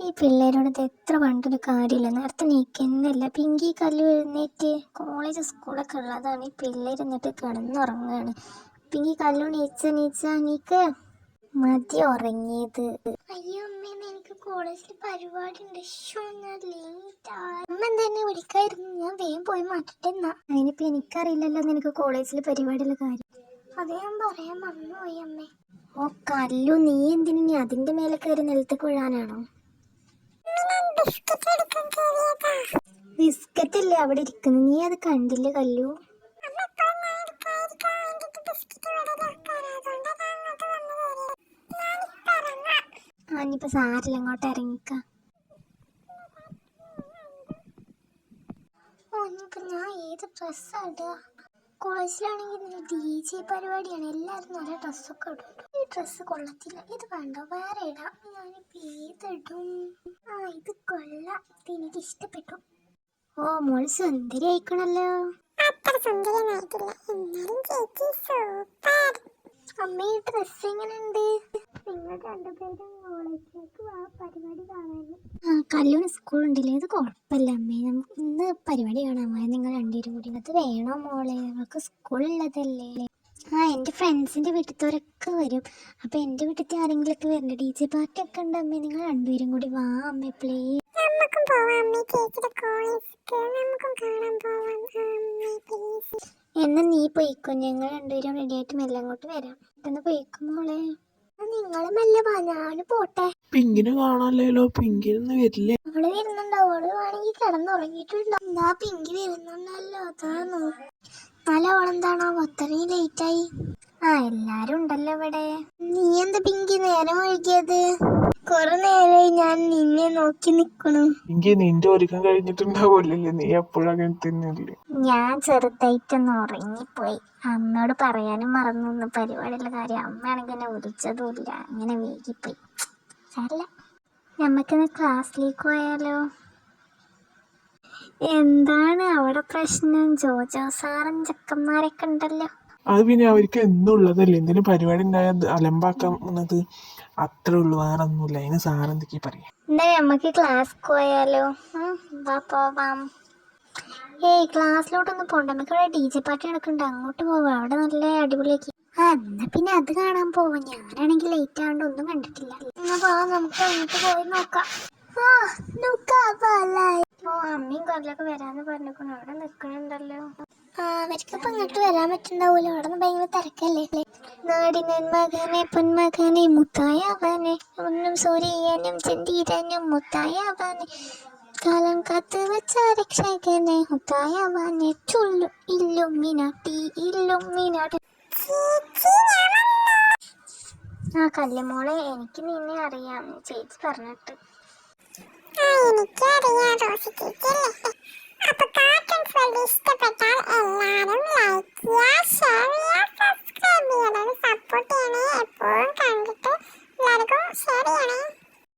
ഈ പിള്ളേരോട് ഇത് എത്ര പറഞ്ഞിട്ടൊരു കാര്യമില്ല. നേരത്തെ നീക്കുന്നില്ല. പിങ്കി കല്ല് എഴുന്നേറ്റ് കോളേജ് സ്കൂളൊക്കെ ഉള്ളതാണ് ഈ പിള്ളേർ എന്നിട്ട് കിടന്നുറങ്ങുകയാണ് പിങ്കി കല്ലു നീച്ച നീച്ച നീക്ക്. മതി ഉറങ്ങിയത്. അയ്യോ എനിക്ക് കോളേജിൽ പരിപാടി അമ്മ എന്തെന്നെ വിളിക്കായിരുന്നു? ഞാൻ വേഗം പോയി മാറ്റട്ടെ എന്നാ. അതിനിപ്പോ എനിക്കറിയില്ലല്ലോ നിനക്ക് കോളേജിൽ പരിപാടിയുള്ള കാര്യം. അത് ഞാൻ പറയാൻ മറന്നുപോയി അമ്മേ. ഓ കല്ലു നീ എന്തിനു അതിന്റെ മേലെ കയറി നിലത്ത് കുഴാനാണോ ബിസ്ക്കറ്റ് അല്ലേ അവിടെ ഇരിക്കുന്നു? നീ അത് കണ്ടില്ല കല്ലു? ഇനിയിപ്പോ സാരില്ല അങ്ങോട്ട് ഇറങ്ങിക്ക. ഓ ഞാൻ ഏത് ഡ്രസ്സാ ഇടുക? കോളേജിലാണെങ്കിൽ ഡി ജെ പരിപാടിയാണ്. എല്ലാവരും നല്ല ഡ്രസ്സൊക്കെ ഇടും ഡ്രസ്സ് കൊള്ളത്തില്ല. ഇത് വേണ്ട വേറെ ഇടാം. ഞാനിപ്പോ ഏതിടും ആ ഇത് കൊള്ളാം. ഇത് എനിക്ക് ഇഷ്ടപ്പെട്ടു. ഓ മോൾ സുന്ദരി ആയിക്കണല്ലോ അത്ര സുന്ദരനായിട്ടില്ല എന്നാലും ചേച്ചി സൂപ്പർ. അമ്മ ഈ ഡ്രസ് എങ്ങനെയുണ്ട് നിങ്ങൾ രണ്ടുപേരും കോളേജിലേക്ക് വാ പരിപാടി കാണാൻ ആ കല്ലൂന് സ്കൂൾ ഉണ്ടല്ലേ? ഇത് കുഴപ്പമില്ല അമ്മേ. നമുക്ക് ഇന്ന് പരിപാടി കാണാൻ പോയാൽ നിങ്ങൾ രണ്ടുപേരും കൂടി. അത് വേണോ മോളെ? നമുക്ക് സ്കൂളുള്ളതല്ലേ ആ എന്റെ ഫ്രണ്ട്സിന്റെ വീട്ടിലത്തോരൊക്കെ വരും. അപ്പോൾ എന്റെ വീട്ടിലത്തെ ആരെങ്കിലുമൊക്കെ വരണ്ട ഡി ജെ പാർട്ടി ഒക്കെ ഉണ്ട് അമ്മേ. നിങ്ങൾ രണ്ടുപേരും കൂടി വാ അമ്മേ പ്ലേ നമുക്കും പോവാം അമ്മേ. ചേച്ചിയുടെ കോളേജിലേക്ക് നമുക്കും കാണാൻ പോവാം. അമ്മേ പ്ലീസ് എന്നാ നീ പോയിക്കോ. ഞങ്ങൾ രണ്ടുപേരും റെഡി ആയിട്ട് മെല്ലെ അങ്ങോട്ട് വരാം. പെട്ടെന്ന് പോയിക്കും മോളെ. നിങ്ങൾ മെല്ലെ വാ. ഞാൻ പോട്ടെ. പിങ്കിനെ കാണാനില്ലല്ലോ. പിങ്കിനൊന്നും വരില്ലേ. അവൾ വരുന്നുണ്ടോ. അവൾ വേണമെങ്കിൽ കിടന്നുറങ്ങിയിട്ടുണ്ടോ. എന്താ പിങ്കി വരുന്നുണ്ടല്ലോ. അതാണോ? നല്ല അവളെന്താണോ അത്രയും ലേറ്റ് ആയി. ആ എല്ലാരും ഉണ്ടല്ലോ ഇവിടെ. നീ എന്താ പിങ്കി നേരം ഒഴുകിയത് കൊറ നേരായി ഞാൻ നിന്നെ നോക്കി നിക്കണു. പിങ്കി നിന്റെ ഒരുക്കം കഴിഞ്ഞിട്ടുണ്ടാവില്ലേ നീ എപ്പോഴും അങ്ങനെ തന്നെയല്ലേ? ഞാൻ ചെറുതായിട്ടൊന്ന് ഉറങ്ങിപ്പോയി. അമ്മയോട് പറയാനും മറന്നു. പരിപാടിയുള്ള കാര്യം അമ്മയാണെങ്കിൽ എന്നെ വിളിച്ചതുമില്ല. അങ്ങനെ വൈകിപ്പോയി. സാരല്ല. നമുക്കിന്ന് ക്ലാസ്സിലേക്ക് പോയാലോ? എന്താണ് അവിടെ പ്രശ്നം? ജോജോ സാറും ചെക്കന്മാരൊക്കെ ഉണ്ടല്ലോ. അത് പിന്നെ അവർക്ക് എന്നുള്ളതല്ലേ എന്തിനും പരിപാടി ഉണ്ടായ അലമ്പാക്കുന്നത് അത്രേ ഉള്ളൂ. വേറെ ഒന്നുമില്ല. അതിന് സാറെന്തൊക്കെയാ പറയാം? എന്നാ നമുക്ക് ക്ലാസ് പോയാലോ? വാ പോവാം. ഏയ് ക്ലാസ്സിലോട്ടൊന്നും പോണ്ട. നമുക്ക് ഇവിടെ ഡി ജെ പാർട്ടി നടക്കുന്നുണ്ട്. അങ്ങോട്ട് പോവാം. അവിടെ നല്ല അടിപൊളിയാക്കി. ആ എന്നാ പിന്നെ അത് കാണാൻ പോവാം. ഞാനാണെങ്കിൽ ലേറ്റ് ആണ്ട് ഒന്നും കണ്ടിട്ടില്ല. എന്നാ പോവാം നമുക്ക് അങ്ങോട്ട് പോയി നോക്കാം. ആ നുക്കാപ്പാലായി. ഓ അമ്മയും കൊല്ലൊക്കെ വരാന്ന് പറഞ്ഞിരിക്കുന്നു. അവിടെ നിൽക്കണുണ്ടല്ലോ ആ അവർക്കിപ്പോ ഇങ്ങോട്ട് വരാൻ പറ്റുണ്ടാവൂലോ അവിടെ നിന്ന് ഭയങ്കര തിരക്കല്ലേ? നാടിനൻ മകനെ പൊന്മകനെ മുത്തായവനെ. ഒന്നും സൂര്യനും മുത്തായ അവനെ കാലം കാത്ത് വെച്ച രക്ഷകനെ മുത്തായവനെ. ചുള്ളു ഇല്ലുമിനാട്ടി ഇല്ലുമിനാട്ടി ആ കല്ലുമോളെ എനിക്ക് നിന്നെ അറിയാം. ചേച്ചി പറഞ്ഞിട്ട്. ആ